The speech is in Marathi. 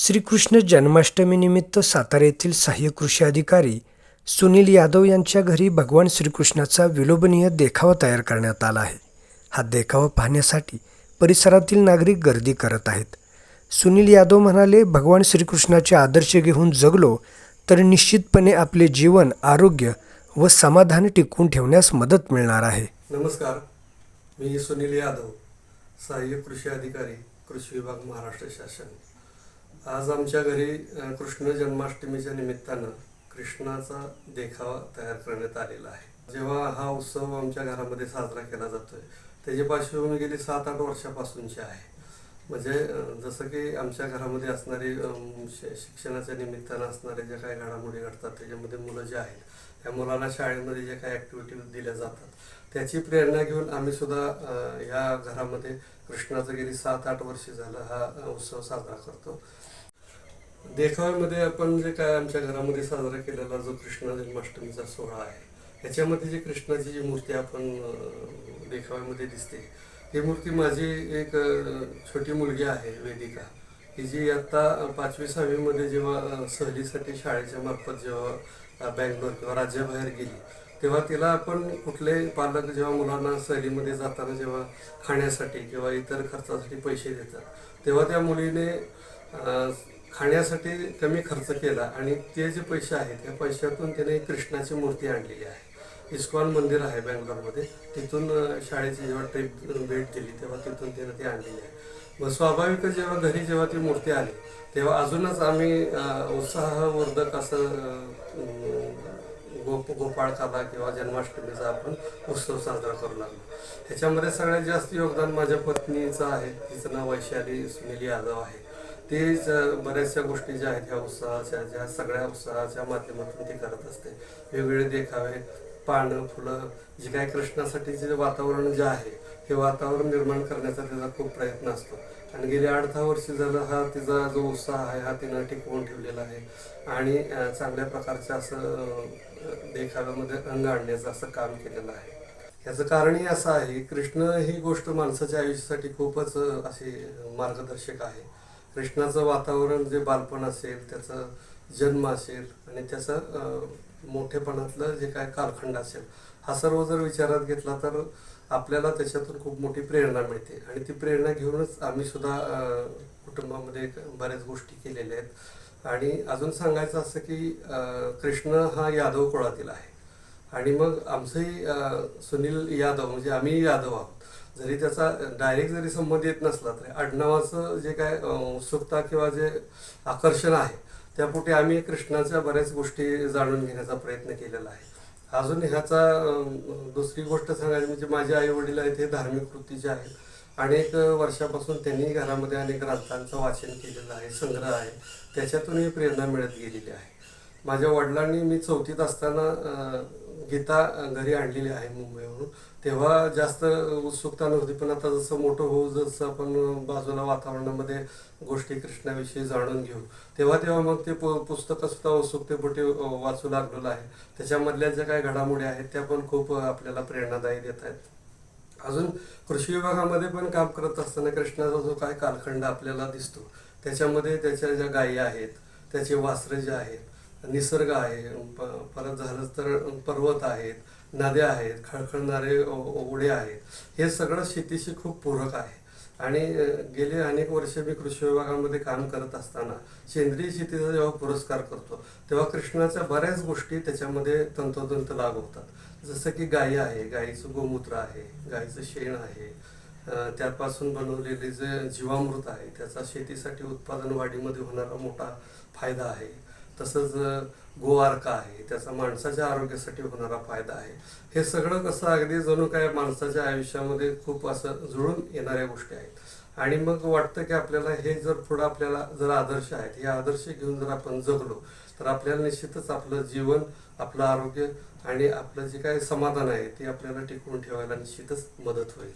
श्रीकृष्ण जन्माष्टमीनिमित्त सातारा येथील सहाय्यक कृषी अधिकारी सुनील यादव यांच्या घरी भगवान श्रीकृष्णाचा विलोभनीय देखावा तयार करण्यात आला आहे. हा देखावा पाहण्यासाठी परिसरातील नागरिक गर्दी करत आहेत. सुनील यादव म्हणाले भगवान श्रीकृष्णाचे आदर्श घेऊन जगलो तर निश्चितपणे आपले जीवन आरोग्य व समाधान टिकवून ठेवण्यास मदत मिळणार आहे. नमस्कार मी सुनील यादव सहाय्यक कृषी अधिकारी कृषी विभाग महाराष्ट्र शासन. आज आमच्या घरी कृष्ण जन्माष्टमीच्या निमित्तानं कृष्णाचा देखावा तयार करण्यात आलेला आहे. जेव्हा हा उत्सव आमच्या घरामध्ये साजरा केला जातोय त्याची पार्श्वभूमी गेली सात आठ वर्षापासूनची आहे. म्हणजे जसं की आमच्या घरामध्ये असणारी शिक्षणाच्या निमित्तानं असणारे ज्या काही घडामोडी घडतात त्याच्यामध्ये मुलं जे आहेत त्या मुलांना शाळेमध्ये जे काही ॲक्टिव्हिटीज दिल्या जातात त्याची प्रेरणा घेऊन आम्ही सुद्धा या घरामध्ये कृष्णाचं गेली सात आठ वर्ष झालं हा उत्सव साजरा करतो. देखाव्यामध्ये आपण जे काय आमच्या घरामध्ये साजरा केलेला जो कृष्ण जन्माष्टमीचा सोहळा आहे ह्याच्यामध्ये जी कृष्णाची जी मूर्ती आपण देखाव्यामध्ये दिसते ही मूर्ती माझी एक छोटी मुलगी आहे वेदिका. ही जी आत्ता पाचवी सहावीमध्ये जेव्हा सहलीसाठी शाळेच्या मार्फत जेव्हा बँगलोर किंवा राज्याबाहेर गेली तेव्हा तिला आपण कुठले पालक जेव्हा मुलांना सहलीमध्ये जाताना जेव्हा खाण्यासाठी किंवा इतर खर्चासाठी पैसे देतात तेव्हा त्या मुलीने खाण्यासाठी कमी खर्च केला आणि ते जे पैसे आहेत त्या पैशातून त्याने कृष्णाची मूर्ती आणलेली आहे. इस्कॉन मंदिर आहे बँगलोरमध्ये. तिथून शाळेची जेव्हा ट्रिप भेट दिली तेव्हा तिथून त्याने ती आणलेली आहे. मग स्वाभाविकच जेव्हा घरी जेव्हा ती मूर्ती आली तेव्हा अजूनच आम्ही उत्साहवर्धक असं गोप गोपाळ काला किंवा जन्माष्टमीचा आपण उत्सव साजरा करू लागलो. ह्याच्यामध्ये सगळ्यात जास्त योगदान माझ्या पत्नीचं आहे. तिचं नाव वैशाली सुनील यादव आहे. तेच बऱ्याचशा गोष्टी ज्या आहेत ह्या उत्साहाच्या ज्या सगळ्या उत्साहाच्या माध्यमातून ती करत असते. वेगवेगळे देखावे पानं फुलं जी काय कृष्णासाठी जे वातावरण जे आहे हे वातावरण निर्माण करण्याचा त्याचा खूप प्रयत्न असतो. आणि गेली आठ दहा वर्ष झालं हा तिचा जो उत्साह आहे हा तिनं टिकवून ठेवलेला आहे. आणि चांगल्या प्रकारचं असं देखाव्यामध्ये रंग आणण्याचं असं काम केलेलं आहे. याचं कारणही असं आहे कृष्ण ही गोष्ट माणसाच्या आयुष्यासाठी खूपच अशी मार्गदर्शक आहे. कृष्णाचं वातावरण जे बालपण असेल त्याचा जन्म असेल आणि त्याचं मोठेपणातलं जे काय कालखंड असेल हा सर्व जर विचारात घेतला तर आपल्याला त्याच्यातून खूप मोठी प्रेरणा मिळते. आणि ती प्रेरणा घेऊनच आम्ही सुद्धा कुटुंबामध्ये बऱ्याच गोष्टी केलेल्या आहेत. आणि अजून सांगायचं असं की कृष्ण हा यादव कुळातील आहे. आणि मग आमचंही सुनील यादव म्हणजे आम्ही यादव आहोत. जरी त्याचा डायरेक्ट जरी संबंध येत नसला तरी आडनावाचं जे काय उत्सुकता किंवा जे आकर्षण आहे त्यापोटी आम्ही कृष्णाच्या बऱ्याच गोष्टी जाणून घेण्याचा प्रयत्न केलेला आहे. अजून ह्याचा दुसरी गोष्ट सांगायची म्हणजे माझे आई वडील आहेत हे धार्मिक वृत्तीचे आहेत. अनेक वर्षापासून त्यांनी घरामध्ये अनेक ग्रंथांचं वाचन केलेलं आहे संग्रह आहे. त्याच्यातूनही प्रेरणा मिळत गेलेली आहे. माझ्या वडिलांनी मी चौथीत असताना गीता घरी आणलेली आहे मुंबईवरून. तेव्हा जास्त उत्सुकता नव्हती पण आता जसं मोठं होऊ जसं आपण बाजूला वातावरणामध्ये गोष्टी कृष्णाविषयी जाणून घेऊ. तेव्हा तेव्हा मग ते पु पुस्तकं सुद्धा उत्सुकतेपोटी वाचू लागलेलं आहे. त्याच्यामधल्या ज्या काही घडामोडी आहेत त्या पण खूप आपल्याला प्रेरणादायी देत आहेत. अजून कृषी विभागामध्ये पण काम करत असताना कृष्णाचा जो काय कालखंड आपल्याला दिसतो त्याच्यामध्ये त्याच्या ज्या गायी आहेत त्याचे वासरं जे आहेत निसर्ग आहे प- परत झालंच तर पर्वत आहेत नद्या आहेत खळखळणारे ओ- ओढे आहेत. हे सगळं शेतीशी खूप पूरक आहे. आणि गेले अनेक वर्ष मी कृषी विभागामध्ये काम करत असताना सेंद्रिय शेतीचा जेव्हा पुरस्कार करतो तेव्हा कृष्णाच्या बऱ्याच गोष्टी त्याच्यामध्ये तंतोतंत लागू होतात. जसं की गायी आहे गाईचं गोमूत्र आहे गाईचं शेण आहे त्यापासून बनवलेले जे जीवामृत आहे त्याचा शेतीसाठी उत्पादन वाढीमध्ये होणारा मोठा फायदा आहे. तसंच गोवारका आहे त्याचा माणसाच्या आरोग्यासाठी होणारा फायदा आहे. हे सगळं कसं अगदी जणू काय माणसाच्या आयुष्यामध्ये खूप असं जुळून येणाऱ्या गोष्टी आहेत. आणि मग वाटतं की आपल्याला हे जर पुढं आपल्याला जर आदर्श आहेत हे आदर्श घेऊन जर आपण जगलो तर आपल्याला निश्चितच आपलं जीवन आपलं आरोग्य आणि आपलं जे काही समाधान आहे ते आपल्याला टिकवून ठेवायला निश्चितच मदत होईल.